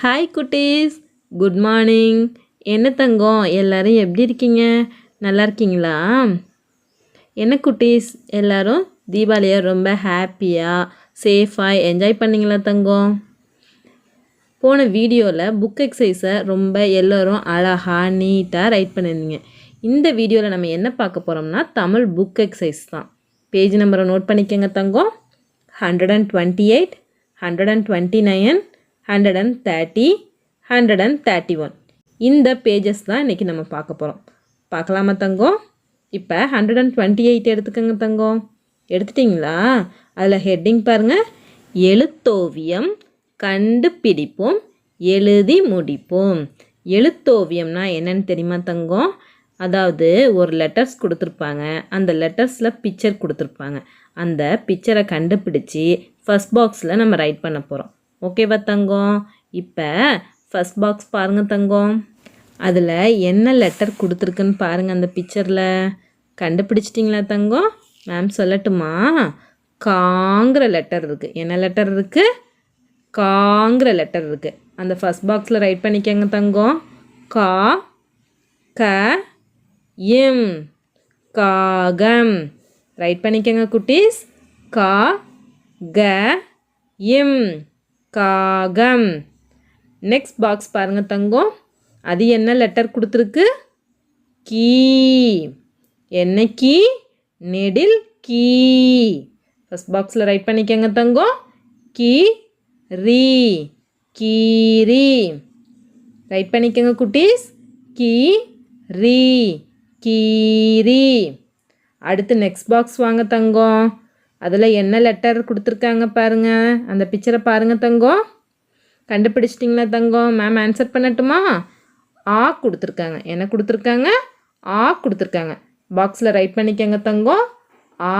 Hi குட்டீஸ். Good morning என்ன தங்கம்? எல்லோரும் எப்படி இருக்கீங்க? நல்லா இருக்கீங்களா? என்ன குட்டீஸ்? எல்லோரும் தீபாவளியை ரொம்ப ஹாப்பியாக சேஃபாக என்ஜாய் பண்ணிங்களா தங்கம்? போன வீடியோவில் புக் எக்ஸசைஸை ரொம்ப எல்லோரும் அழகாக நீட்டாக ரைட் பண்ணியிருந்தீங்க இந்த வீடியோவில் நம்ம என்ன பார்க்க போகிறோம்னா தமிழ் புக் எக்ஸசைஸ் தான். பேஜ் நம்பரை நோட் பண்ணிக்கோங்க தங்கம். Hundred and twenty eight hundred and twenty nine hundred and thirty hundred and thirty one இந்த பேஜஸ் தான் இன்றைக்கி நம்ம பார்க்க போகிறோம் பார்க்கலாமா தங்கம்? இப்போ ஹண்ட்ரட் அண்ட் டுவெண்ட்டி எயிட் எடுத்துக்கோங்க தங்கம். எடுத்துட்டிங்களா? அதில் ஹெட்டிங் பாருங்கள் எழுத்தோவியம் கண்டுபிடிப்போம் எழுதி முடிப்போம். எழுத்தோவியம்னா என்னன்னு தெரியுமா தங்கம்? அதாவது ஒரு லெட்டர்ஸ் கொடுத்துருப்பாங்க. அந்த லெட்டர்ஸில் பிக்சர் கொடுத்துருப்பாங்க. அந்த பிக்சரை கண்டுபிடிச்சி ஃபஸ்ட் பாக்ஸில் நம்ம ரைட் பண்ண போகிறோம் ஓகேவா தங்கம். இப்போ ஃபஸ்ட் பாக்ஸ் பாருங்கள் தங்கம். அதில் என்ன லெட்டர் கொடுத்துருக்குன்னு பாருங்கள் அந்த பிக்சரில் கண்டுபிடிச்சிட்டிங்களா தங்கம்? மேம் சொல்லட்டுமா? காங்கிற லெட்டர் இருக்குது என்ன லெட்டர் இருக்குது காங்கிற லெட்டர் இருக்குது அந்த ஃபஸ்ட் பாக்ஸில் ரைட் பண்ணிக்கங்க தங்கம். கா க இம் காகம். ரைட் பண்ணிக்கங்க குட்டீஸ். கா க இம் காகம் நெக்ஸ்ட் பாக்ஸ் பாருங்கள் தங்கம். அது என்ன லெட்டர் கொடுத்துருக்கு? கீ. என்ன கீ? நெடில் கீ. ஃபஸ்ட் பாக்ஸில் ரைட் பண்ணிக்கங்க தங்கம். கீ ரீ. கீரி ரைட் பண்ணிக்கங்க குட்டீஸ். கீ ரீ. கீரி அடுத்து நெக்ஸ்ட் பாக்ஸ் வாங்க தங்கம். அதில் என்ன லெட்டர் கொடுத்துருக்காங்க பாருங்க. அந்த பிக்சரை பாருங்க தங்கம் கண்டுபிடிச்சிட்டிங்களா தங்கம் மேம் ஆன்சர் பண்ணட்டுமா? ஆ கொடுத்துருக்காங்க. என்ன கொடுத்துருக்காங்க? ஆ கொடுத்துருக்காங்க. பாக்ஸில் ரைட் பண்ணிக்கங்க தங்கம் ஆ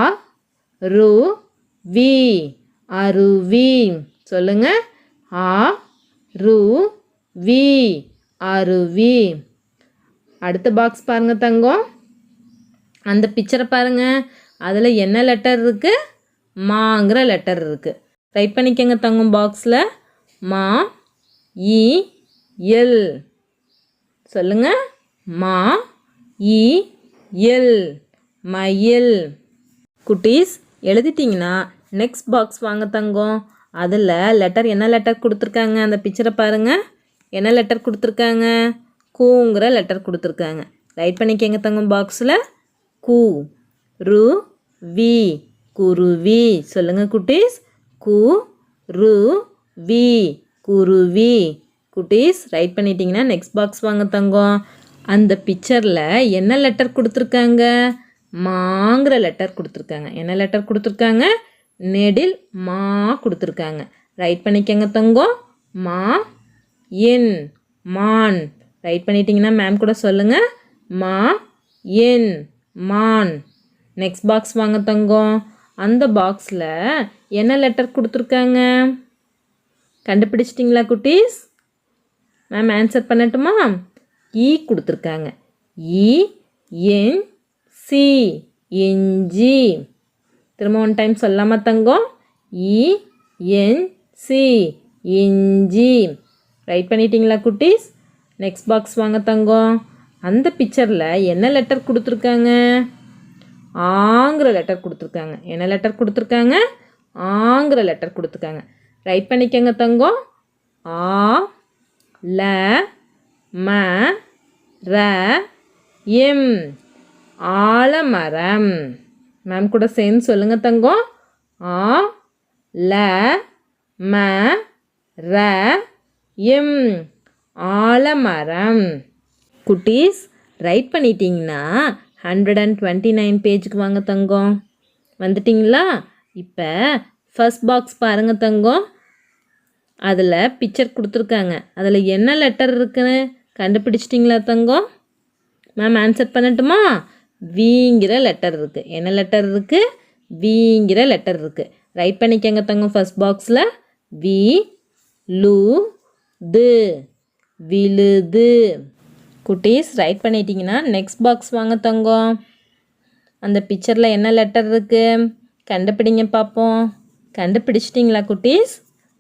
ரு வி அருவி சொல்லுங்க. ஆ ரு வி அருவி அடுத்த பாக்ஸ் பாருங்க தங்கம் அந்த பிக்சரை பாருங்கள் அதில் என்ன லெட்டர் இருக்குது மாங்கிற லெட்டர் இருக்குது ரைட் பண்ணிக்கங்க தங்கும் பாக்ஸில் மா இ எல். சொல்லுங்க. மா இ எல். மயில். குட்டீஸ் எழுதிட்டிங்கன்னா நெக்ஸ்ட் பாக்ஸ் வாங்க தங்கம். அதில் லெட்டர் என்ன லெட்டர் கொடுத்துருக்காங்க? அந்த பிக்சரை பாருங்கள் என்ன லெட்டர் கொடுத்துருக்காங்க? கூங்கிற லெட்டர் கொடுத்துருக்காங்க. ரைட் பண்ணிக்கங்க தங்கம் பாக்ஸில் கூ. ரு வி குருவி. சொல்லுங்கள் குட்டீஸ். கு ரு வி குருவி. குட்டீஸ் ரைட் பண்ணிட்டீங்கன்னா நெக்ஸ்ட் பாக்ஸ் வாங்க தங்கம். அந்த பிக்சரில் என்ன லெட்டர் கொடுத்துருக்காங்க? மாங்கிற லெட்டர் கொடுத்துருக்காங்க. என்ன லெட்டர் கொடுத்துருக்காங்க? நெடில் மா கொடுத்துருக்காங்க. ரைட் பண்ணிக்கங்க தங்கம். மா என் மான். ரைட் பண்ணிட்டீங்கன்னா மேம் கூட சொல்லுங்கள் மா என் மான். நெக்ஸ்ட் பாக்ஸ் வாங்க தங்கம். அந்த பாக்ஸில் என்ன லெட்டர் கொடுத்துருக்காங்க? கண்டுபிடிச்சிட்டிங்களா குட்டீஸ்? மேம் ஆன்சர் பண்ணட்டுமா? E இ கொடுத்துருக்காங்க. இ e, என் சி என்ஜி திரும்ப ஒன் டைம் சொல்லாமா தங்கம்? இ என் சி இஞ்சி ரைட் பண்ணிட்டீங்களா குட்டீஸ்? நெக்ஸ்ட் பாக்ஸ் வாங்க தங்கம். அந்த பிக்சரில் என்ன லெட்டர் கொடுத்துருக்காங்க? ஆங்கிற லெட்டர் கொடுத்துருக்காங்க. என்ன லெட்டர் கொடுத்துருக்காங்க? ஆங்கிற லெட்டர் கொடுத்துருக்காங்க. ரைட் பண்ணிக்கங்க தங்கம். ஆ ல ம ர எம் ஆலமரம். மேம் கூட சேர்ந்து சொல்லுங்கள் தங்கம். ஆ ல ம ர எம் ஆலமரம். குட்டீஸ் ரைட் பண்ணிட்டீங்கன்னா ஹண்ட்ரட் அண்ட் டுவெண்ட்டி நைன் பேஜுக்கு வாங்க தங்கம். வந்துட்டிங்களா? இப்போ ஃபஸ்ட் பாக்ஸ் பாருங்க தங்கம். அதில் பிக்சர் கொடுத்துருக்காங்க. அதில் என்ன லெட்டர் இருக்குன்னு கண்டுபிடிச்சிட்டிங்களா தங்கம்? மேம் ஆன்சர் பண்ணட்டுமா? விங்கிற லெட்டர் இருக்குது என்ன லெட்டர் இருக்குது விங்கிற லெட்டர் இருக்குது ரைட் பண்ணிக்கங்க தங்கம் ஃபர்ஸ்ட் பாக்ஸில் வி லு து விழுது. குட்டீஸ் ரைட் பண்ணிட்டீங்கன்னா நெக்ஸ்ட் பாக்ஸ் வாங்க தங்கம். அந்த பிக்சரில் என்ன லெட்டர் இருக்குது கண்டுபிடிங்க பார்ப்போம் கண்டுபிடிச்சிட்டிங்களா குட்டீஸ்?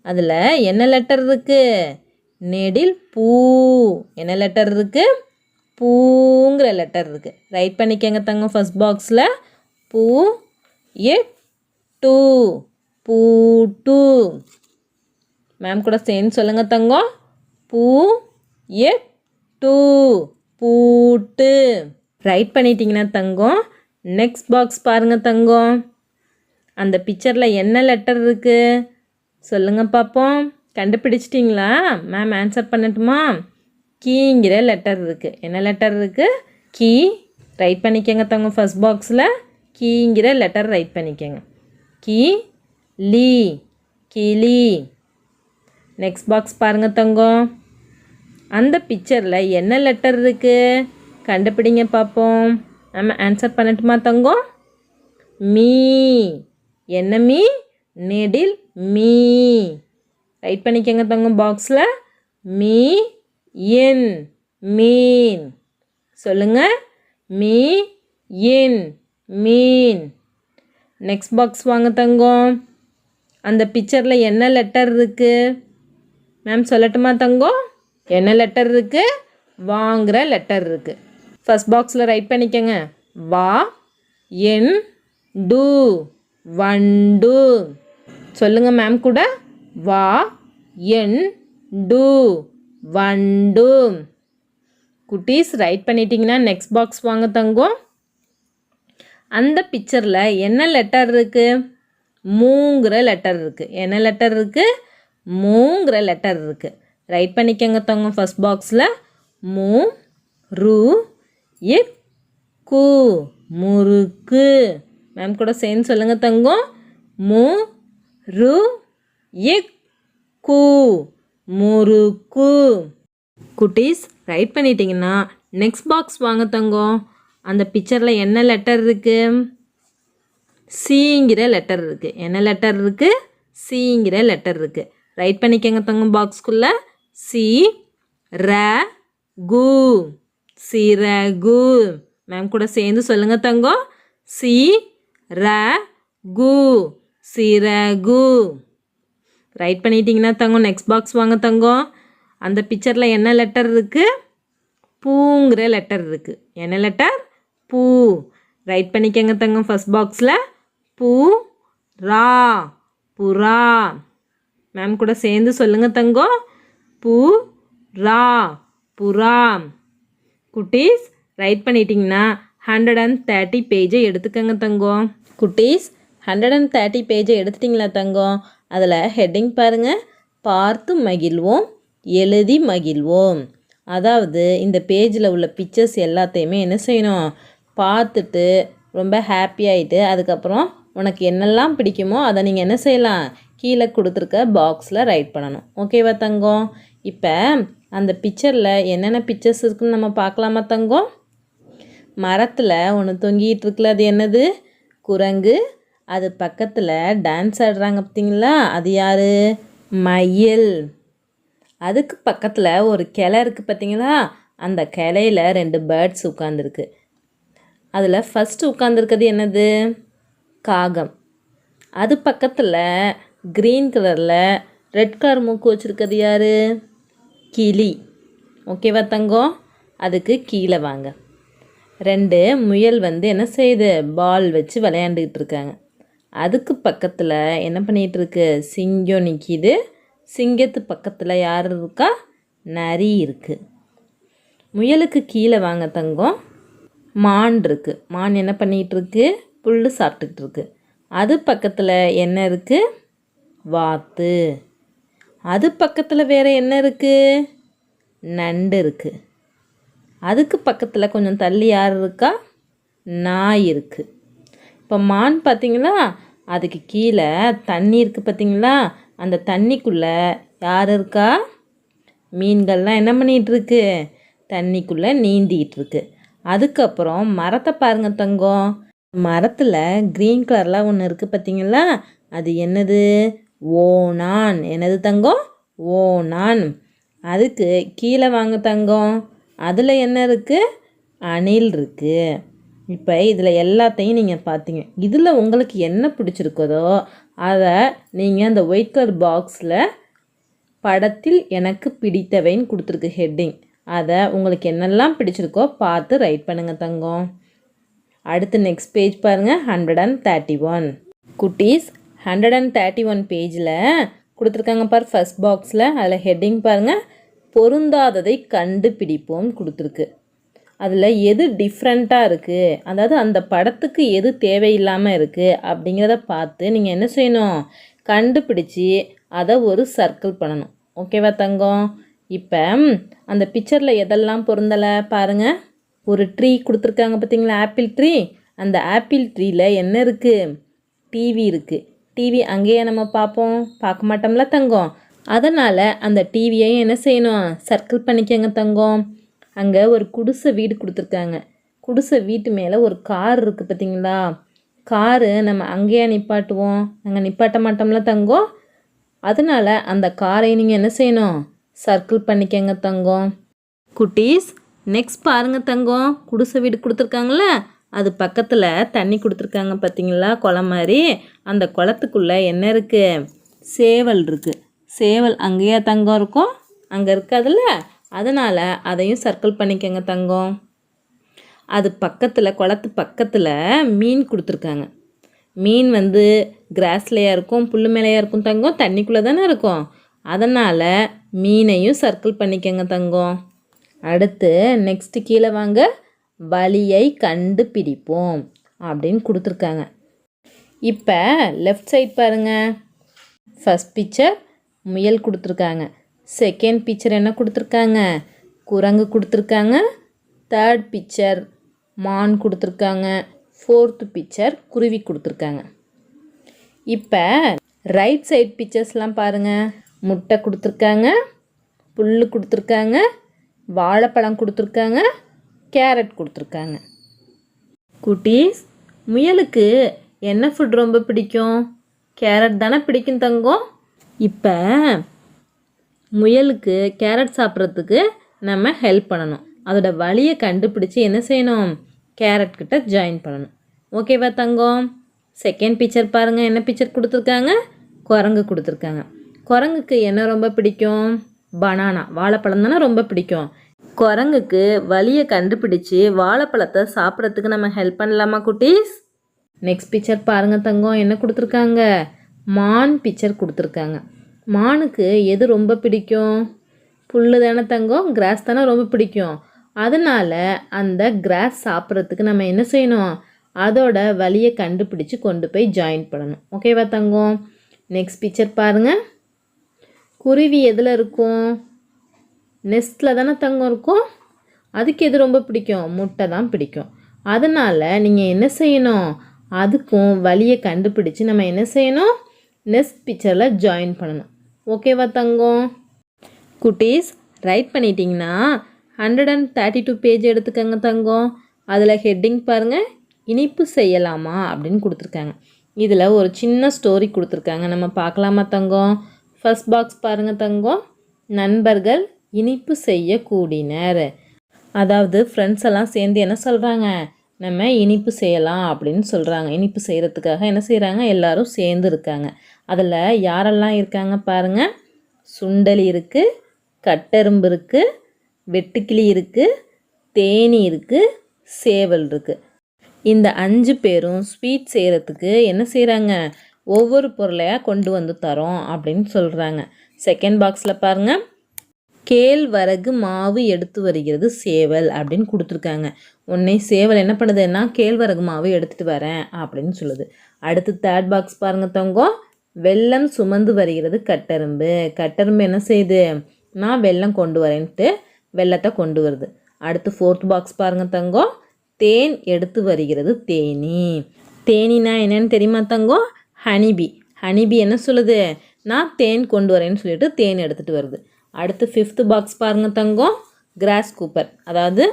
அதில் என்ன லெட்டர் இருக்குது நெடில் பூ. என்ன லெட்டர் இருக்குது பூங்கிற லெட்டர் இருக்குது ரைட் பண்ணிக்கங்க தங்கம் ஃபர்ஸ்ட் பாக்ஸில் பூ ஏ டூ. பூ டூ. மேம் கூட சேர்ந்து சொல்லுங்கள் தங்கம். பூ எட் டூ பூட்டு. ரைட் பண்ணிட்டீங்கன்னா தங்கம். நெக்ஸ்ட் பாக்ஸ் பாருங்கள் தங்கம். அந்த பிக்சரில் என்ன லெட்டர் இருக்குது சொல்லுங்கள் பார்ப்போம் கண்டுபிடிச்சிட்டிங்களா? மேம் ஆன்சர் பண்ணட்டுமா? கீங்கிற லெட்டர் இருக்குது என்ன லெட்டர் இருக்குது கீ. ரைட் பண்ணிக்கங்க தங்கம் ஃபர்ஸ்ட் பாக்ஸில் கீங்கிற லெட்டர் ரைட் பண்ணிக்கங்க. கீ. லீ. கிளி. நெக்ஸ்ட் பாக்ஸ் பாருங்கள் தங்கம். அந்த பிக்சரில் என்ன லெட்டர் இருக்குது கண்டுபிடிங்க பார்ப்போம் நம்ம ஆன்சர் பண்ணட்டுமா தங்கம்? மீ. என்ன மீ? நெடில் மீ. ரைட் பண்ணிக்கங்க தங்கம் பாக்ஸில் மீ என் மீன். சொல்லுங்க. மீ என் மீன். நெக்ஸ்ட் பாக்ஸ் வாங்க தங்கம். அந்த பிக்சரில் என்ன லெட்டர் இருக்குது மேம் சொல்லட்டுமா தங்கம்? என்ன லெட்டர் இருக்குது வாங்கிற லெட்டர் இருக்குது ஃபஸ்ட் பாக்ஸில் ரைட் பண்ணிக்கோங்க. வா என் டு வண்டு. சொல்லுங்கள் மேம் கூட. வா என் டு வண்டு. குட்டீஸ் ரைட் பண்ணிட்டீங்கன்னா நெக்ஸ்ட் பாக்ஸ் வாங்க தங்கும். அந்த பிக்சரில் என்ன லெட்டர் இருக்குது மூங்கிற லெட்டர் இருக்குது என்ன லெட்டர் இருக்குது மூங்கிற லெட்டர் இருக்குது ரைட் பண்ணிக்கங்க தங்கம். ஃபர்ஸ்ட் பாக்ஸில் மு ரு இக் கு முறுக்கு. மேம் கூட சேர்ந்து சொல்லுங்க தங்கம். மு ரு இக் கு முறுக்கு. குட்டீஸ் ரைட் பண்ணிட்டீங்கன்னா நெக்ஸ்ட் பாக்ஸ் வாங்க தங்கம். அந்த பிக்சரில் என்ன லெட்டர் இருக்குது சிங்கிற லெட்டர் இருக்குது என்ன லெட்டர் இருக்குது சிங்கிற லெட்டர் இருக்குது ரைட் பண்ணிக்கங்க தங்கம் பாக்ஸ்க்குள்ளே சி ர கு. சிறகு மேம் கூட சேர்ந்து சொல்லுங்க தங்கம் சி ர கு. சிறகு ரைட் பண்ணிட்டீங்கன்னா தங்கம் நெக்ஸ்ட் பாக்ஸ் வாங்க தங்கம் அந்த பிக்சரில் என்ன லெட்டர் இருக்குது பூங்கிற லெட்டர் இருக்குது என்ன லெட்டர் பூ. ரைட் பண்ணிக்கங்க தங்கம் ஃபர்ஸ்ட் பாக்ஸில் பூ ரா புறா. மேம் கூட சேர்ந்து சொல்லுங்கள் தங்கம் பூ ரா புறா குட்டீஸ் ரைட் பண்ணிட்டீங்கன்னா ஹண்ட்ரட் அண்ட் தேர்ட்டி பேஜை எடுத்துக்கங்க தங்கம். குட்டீஸ் ஹண்ட்ரட் அண்ட் தேர்ட்டி பேஜை எடுத்துட்டிங்களா தங்கம்? அதில் ஹெட்டிங் பாருங்கள் பார்த்து மகிழ்வோம் எழுதி மகிழ்வோம். அதாவது இந்த பேஜில் உள்ள பிக்சர்ஸ் எல்லாத்தையுமே என்ன செய்யணும்? பார்த்துட்டு ரொம்ப ஹாப்பி ஆகிட்டு அதுக்கப்புறம் உனக்கு என்னெல்லாம் பிடிக்குமோ அதை நீங்கள் என்ன செய்யலாம்? கீழே கொடுத்துருக்க பாக்ஸில் ரைட் பண்ணணும். ஓகேவா தங்கம்? இப்போ அந்த பிக்சரில் என்னென்ன பிக்சர்ஸ் இருக்குன்னு நம்ம பார்க்கலாமா தங்கம்? மரத்தில் ஒன்று தொங்கிட்டு இருக்குல்ல அது என்னது? குரங்கு. அது பக்கத்தில் டான்ஸ் ஆடுறாங்க பார்த்தீங்களா? அது யார்? மயில். அதுக்கு பக்கத்தில் ஒரு கிளை இருக்குது பார்த்தீங்களா? அந்த கிளையில ரெண்டு பேர்ட்ஸ் உட்காந்துருக்கு அதில் ஃபஸ்ட்டு உட்காந்துருக்கிறது என்னது? காகம். அது பக்கத்தில் க்ரீன் கலரில் ரெட் கலர் மூக்கு வச்சுருக்கிறது யார்? கிளி. ஓகேவா தங்கம் அதுக்கு கீழே வாங்க. ரெண்டு முயல் வந்து என்ன செய்யுது பால் வச்சு விளையாண்டுக்கிட்டு இருக்காங்க. அதுக்கு பக்கத்தில் என்ன பண்ணிகிட்டு இருக்கு? சிங்கம் நிற்கிது சிங்கத்து பக்கத்தில் யார் இருக்கா? நரி இருக்குது முயலுக்கு கீழே வாங்க தங்கம் மான் இருக்குது மான் என்ன பண்ணிகிட்டு இருக்கு? புல் சாப்பிட்டுக்கிட்டு இருக்கு. அது பக்கத்தில் என்ன இருக்குது வாத்து. அது பக்கத்தில் வேறு என்ன இருக்குது நண்டு இருக்குது அதுக்கு பக்கத்தில் கொஞ்சம் தள்ளி யார் இருக்கா? நாய் இருக்குது இப்போ மான் பார்த்தீங்களா அதுக்கு கீழே தண்ணி இருக்குது பார்த்தீங்களா அந்த தண்ணிக்குள்ளே யார் இருக்கா? மீன்கள்லாம் என்ன பண்ணிகிட்ருக்கு தண்ணிக்குள்ளே நீந்திட்டு அதுக்கப்புறம் மரத்தை பாருங்க தங்கம். மரத்தில் க்ரீன் கலரில் ஒன்று இருக்குது பார்த்தீங்களா அது என்னது? ஓணான் என்னது தங்கம்? ஓணான் அதுக்கு கீழே வாங்க தங்கம். அதில் என்ன இருக்குது அணில் இருக்குது இப்போ இதில் எல்லாத்தையும் நீங்கள் பார்த்தீங்க இதில் உங்களுக்கு என்ன பிடிச்சிருக்குதோ அதை நீங்கள் அந்த ஒயிட் கலர் பாக்ஸில் படத்தில் எனக்கு பிடித்தவைன்னு கொடுத்துருக்கு ஹெட்டிங் அதை உங்களுக்கு என்னெல்லாம் பிடிச்சிருக்கோ பார்த்து ரைட் பண்ணுங்கள் தங்கம். அடுத்து நெக்ஸ்ட் பேஜ் பாருங்கள் ஹண்ட்ரட் அண்ட் தேர்ட்டி ஒன் குட்டீஸ் ஹண்ட்ரட் அண்ட் தேர்ட்டி ஒன் பேஜில் கொடுத்துருக்காங்க பார் ஃபர்ஸ்ட் பாக்ஸில் அதில் ஹெட்டிங் பாருங்கள் பொருந்தாததை கண்டுபிடிப்போம் கொடுத்துருக்கு. அதில் எது டிஃப்ரெண்ட்டாக இருக்குது அதாவது அந்த படத்துக்கு எது தேவையில்லாமல் இருக்குது அப்படிங்கிறத பார்த்து நீங்கள் என்ன செய்யணும்? கண்டுபிடிச்சி அதை ஒரு சர்க்கிள் பண்ணணும். ஓகேவா தங்கம்? இப்போ அந்த பிக்சரில் எதெல்லாம் பொருந்தலை பாருங்கள் ஒரு ட்ரீ கொடுத்துருக்காங்க பார்த்தீங்களா ஆப்பிள் ட்ரீ அந்த ஆப்பிள் ட்ரீயில் என்ன இருக்குது டிவி இருக்குது டிவி அங்கேயே நம்ம பார்ப்போம். பார்க்க மாட்டோம்ல தங்கம். அதனால் அந்த டிவியையும் என்ன செய்யணும்? சர்க்கிள் பண்ணிக்கோங்க தங்கம். அங்கே ஒரு குடிசை வீடு கொடுத்துருக்காங்க. குடிசை வீட்டு மேலே ஒரு கார் இருக்குது பார்த்தீங்களா? காரு நம்ம அங்கேயே நிப்பாட்டுவோம். அங்கே நிப்பாட்ட மாட்டோம்ல தங்கம்? அதனால் அந்த காரை நீங்கள் என்ன செய்யணும்? சர்க்கிள் பண்ணிக்கங்க தங்கம். குட்டீஸ் நெக்ஸ்ட் பாருங்க தங்கம். குடிசை வீடு கொடுத்துருக்காங்கள அது பக்கத்தில் தண்ணி கொடுத்துருக்காங்க பார்த்தீங்களா குளம் மாதிரி. அந்த குளத்துக்குள்ளே என்ன இருக்குது சேவல் இருக்குது சேவல் அங்கேயா தங்கம் இருக்கும்? அங்கே இருக்காதுல்ல? அதனால் அதையும் சர்க்கிள் பண்ணிக்கங்க தங்கம். அது பக்கத்தில் குளத்து பக்கத்தில் மீன் கொடுத்துருக்காங்க. மீன் வந்து கிராஸ்லேயா இருக்கும் புல் மேலேயா இருக்கும் தங்கம் தண்ணிக்குள்ளே தானே இருக்கும். அதனால் மீனையும் சர்க்கிள் பண்ணிக்கங்க தங்கம். அடுத்து நெக்ஸ்ட்டு கீழே வாங்க. வழியை கண்டுபிடிப்போம் அப்படின்னு கொடுத்துருக்காங்க. இப்போ லெஃப்ட் சைட் பாருங்கள் ஃபஸ்ட் பிக்சர் முயல் கொடுத்துருக்காங்க. செகண்ட் பிக்சர் என்ன கொடுத்துருக்காங்க? குரங்கு கொடுத்துருக்காங்க. தேர்ட் பிக்சர் மான் கொடுத்துருக்காங்க. ஃபோர்த்து பிக்சர் குருவி கொடுத்துருக்காங்க. இப்போ ரைட் சைட் பிக்சர்ஸ்லாம் பாருங்கள் முட்டை கொடுத்துருக்காங்க. புல் கொடுத்துருக்காங்க. வாழைப்பழம் கொடுத்துருக்காங்க. கேரட் கொடுத்துருக்காங்க. குட்டீஸ் முயலுக்கு என்ன ஃபுட் ரொம்ப பிடிக்கும்? கேரட் தானே பிடிக்கும் தங்கம்? இப்போ முயலுக்கு கேரட் சாப்பிட்றதுக்கு நம்ம ஹெல்ப் பண்ணணும். அதோட வழியை கண்டுபிடிச்சி என்ன செய்யணும்? கேரட் கிட்ட ஜாயின் பண்ணணும். ஓகேவா தங்கம்? செகண்ட் பிக்சர் பாருங்கள் என்ன பிக்சர் கொடுத்துருக்காங்க? குரங்கு கொடுத்துருக்காங்க. குரங்குக்கு என்ன ரொம்ப பிடிக்கும்? பனானா வாழைப்பழம் தானே ரொம்ப பிடிக்கும். குரங்குக்கு வழியை கண்டுபிடிச்சி வாழைப்பழத்தை சாப்பிட்றதுக்கு நம்ம ஹெல்ப் பண்ணலாமா குட்டீஸ்? நெக்ஸ்ட் பிக்சர் பாருங்கள் தங்கம். என்ன கொடுத்துருக்காங்க? மான் பிக்சர் கொடுத்துருக்காங்க. மானுக்கு எது ரொம்ப பிடிக்கும்? புல் தானே தங்கம் கிராஸ் தானே ரொம்ப பிடிக்கும். அதனால் அந்த கிராஸ் சாப்பிட்றதுக்கு நம்ம என்ன செய்யணும்? அதோட வழியை கண்டுபிடிச்சி கொண்டு போய் ஜாயின் பண்ணணும். ஓகேவா தங்கம்? நெக்ஸ்ட் பிக்சர் பாருங்கள் குருவி எதில் இருக்கும்? நெஸ்ட்டில் தானே தங்கம் இருக்கும்? அதுக்கு எது ரொம்ப பிடிக்கும்? முட்டை தான் பிடிக்கும். அதனால் நீங்கள் என்ன செய்யணும்? அதுக்கும் வழியை கண்டுபிடிச்சு நம்ம என்ன செய்யணும்? நெஸ்ட் பிக்சரில் ஜாயின் பண்ணணும். ஓகேவா தங்கம்? குட்டீஸ் ரைட் பண்ணிட்டீங்கன்னா hundred and thirty two page எடுத்துக்கங்க தங்கம். அதில் ஹெட்டிங் பாருங்கள் இனிப்பு செய்யலாமா அப்படின்னு கொடுத்துருக்காங்க. இதில் ஒரு சின்ன ஸ்டோரி கொடுத்துருக்காங்க. நம்ம பார்க்கலாமா தங்கம்? ஃபர்ஸ்ட் பாக்ஸ் பாருங்கள் தங்கம். நண்பர்கள் இனிப்பு செய்ய கூடினர். அதாவது ஃப்ரெண்ட்ஸ் எல்லாம் சேர்ந்து என்ன சொல்கிறாங்க நம்ம இனிப்பு செய்யலாம் அப்படின்னு சொல்கிறாங்க இனிப்பு செய்கிறதுக்காக என்ன செய்கிறாங்க எல்லாரும் சேர்ந்து இருக்காங்க. அதில் யாரெல்லாம் இருக்காங்க பாருங்கள் சுண்டலி இருக்குது கட்டெரும்பு இருக்குது வெட்டுக்கிளி இருக்குது தேனி இருக்குது சேவல் இருக்குது இந்த அஞ்சு பேரும் ஸ்வீட் செய்கிறதுக்கு என்ன செய்கிறாங்க ஒவ்வொரு பொருளையாக கொண்டு வந்து தரோம் அப்படின்னு சொல்கிறாங்க செகண்ட் பாக்ஸில் பாருங்கள் கேழ்வரகு மாவு எடுத்து வருகிறது சேவல் அப்படின்னு கொடுத்துருக்காங்க. உடனே சேவல் என்ன பண்ணுதுன்னா கேழ்வரகு மாவு எடுத்துகிட்டு வரேன் அப்படின்னு சொல்லுது. அடுத்து தேர்ட் பாக்ஸ் பாருங்கள் தங்கம் வெல்லம் சுமந்து வருகிறது கட்டரும்பு. கட்டரும்பு என்ன செய்யுது? நான் வெல்லம் கொண்டு வரேன்ட்டு வெள்ளத்தை கொண்டு வருது. அடுத்து ஃபோர்த் பாக்ஸ் பாருங்கள் தங்கம் தேன் எடுத்து வருகிறது தேனி. தேனினா என்னன்னு தெரியுமா தங்கம் ஹனிபி. ஹனிபி என்ன சொல்லுது? நான் தேன் கொண்டு வரேன்னு சொல்லிட்டு தேன் எடுத்துகிட்டு வருது. அடுத்து ஃபிஃப்த்து பாக்ஸ் பாருங்கள் தங்கம். கிராஸ் கூப்பர் அதாவது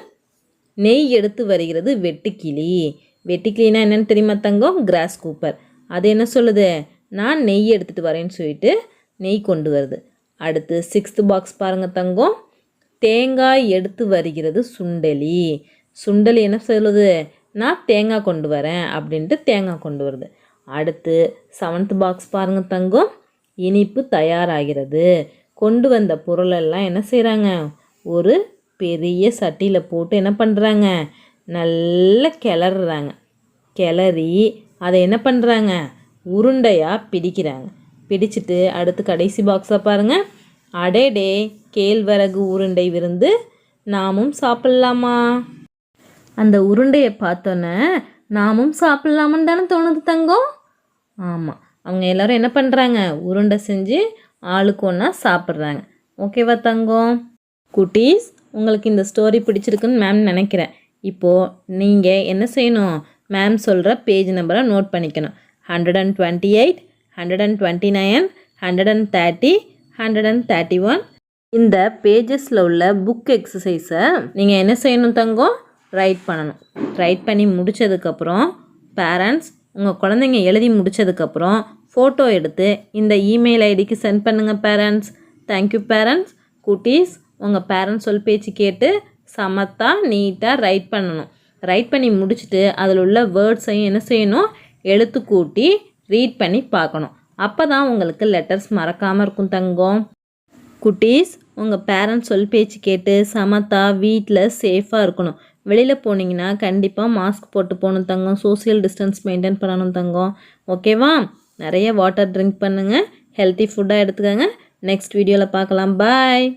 நெய் எடுத்து வருகிறது வெட்டுக்கிளி. வெட்டுக்கிளினா என்னன்னு தெரியுமா தங்கம்? கிராஸ் கூப்பர் அது என்ன சொல்லுது? நான் நெய் எடுத்துகிட்டு வரேன்னு சொல்லிட்டு நெய் கொண்டு வருது. அடுத்து சிக்ஸ்த்து பாக்ஸ் பாருங்கள் தங்கம். தேங்காய் எடுத்து வருகிறது சுண்டலி. சுண்டலி என்ன சொல்லுது? நான் தேங்காய் கொண்டு வரேன் அப்படின்ட்டு தேங்காய் கொண்டு வருது. அடுத்து செவன்த் பாக்ஸ் பாருங்கள் தங்கம். இனிப்பு தயாராகிறது. கொண்டு வந்த பொருளெல்லாம் என்ன செய்கிறாங்க ஒரு பெரிய சட்டியில் போட்டு என்ன பண்ணுறாங்க நல்லா கிளறுறாங்க. கிளறி அதை என்ன பண்ணுறாங்க உருண்டையாக பிடிக்கிறாங்க. பிடிச்சிட்டு அடுத்து கடைசி பாக்ஸை பாருங்கள் அடேடே கேழ்வரகு உருண்டை விருந்து நாமும் சாப்பிட்லாமா? அந்த உருண்டையை பார்த்தோன்னே நாமும் சாப்பிட்லாமான்னு தானே தோணுது தங்கம். ஆமாம் அவங்க எல்லாரும் என்ன பண்ணுறாங்க உருண்டை செஞ்சு ஆளுக்கு ஒன்றா சாப்பிட்றாங்க. ஓகேவா தங்கம்? குட்டீஸ் உங்களுக்கு இந்த ஸ்டோரி பிடிச்சிருக்குன்னு மேம் நினைக்கிறேன். இப்போது நீங்கள் என்ன செய்யணும்? மேம் சொல்கிற பேஜ் நம்பரை நோட் பண்ணிக்கணும். Hundred and twenty eight hundred and twenty nine hundred and thirty hundred and thirty one இந்த பேஜஸில் உள்ள புக் எக்ஸசைஸை நீங்கள் என்ன செய்யணும் தங்கம்? ரைட் பண்ணணும். ரைட் பண்ணி முடித்ததுக்கப்புறம் பேரண்ட்ஸ் உங்கள் குழந்தைங்க எழுதி முடித்ததுக்கப்புறம் ஃபோட்டோ எடுத்து இந்த இமெயில் ஐடிக்கு சென்ட் பண்ணுங்கள் பேரண்ட்ஸ் தேங்க்யூ பேரண்ட்ஸ் குட்டீஸ் உங்கள் பேரண்ட்ஸ் சொல் பேச்சு கேட்டு சமத்தாக நீட்டாக ரைட் பண்ணணும். ரைட் பண்ணி முடிச்சுட்டு அதில் உள்ள வேர்ட்ஸையும் என்ன செய்யணும்? எழுத்து கூட்டி ரீட் பண்ணி பார்க்கணும். அப்போ தான் உங்களுக்கு லெட்டர்ஸ் மறக்காமல் இருக்கும் தங்கம். குட்டீஸ் உங்கள் பேரண்ட்ஸ் சொல் பேச்சு கேட்டு சமத்தா வீட்டில் சேஃபாக இருக்கணும். வெளியில் போனீங்கன்னா கண்டிப்பாக மாஸ்க் போட்டு போகணும் தங்கம். சோஷியல் டிஸ்டன்ஸ் மெயின்டைன் பண்ணணும் தங்கம். ஓகேவா நிறைய வாட்டர் ட்ரிங்க் பண்ணுங்கள் ஹெல்த்தி ஃபுட்டாக எடுத்துக்கோங்க. நெக்ஸ்ட் வீடியோவில் பார்க்கலாம். பாய்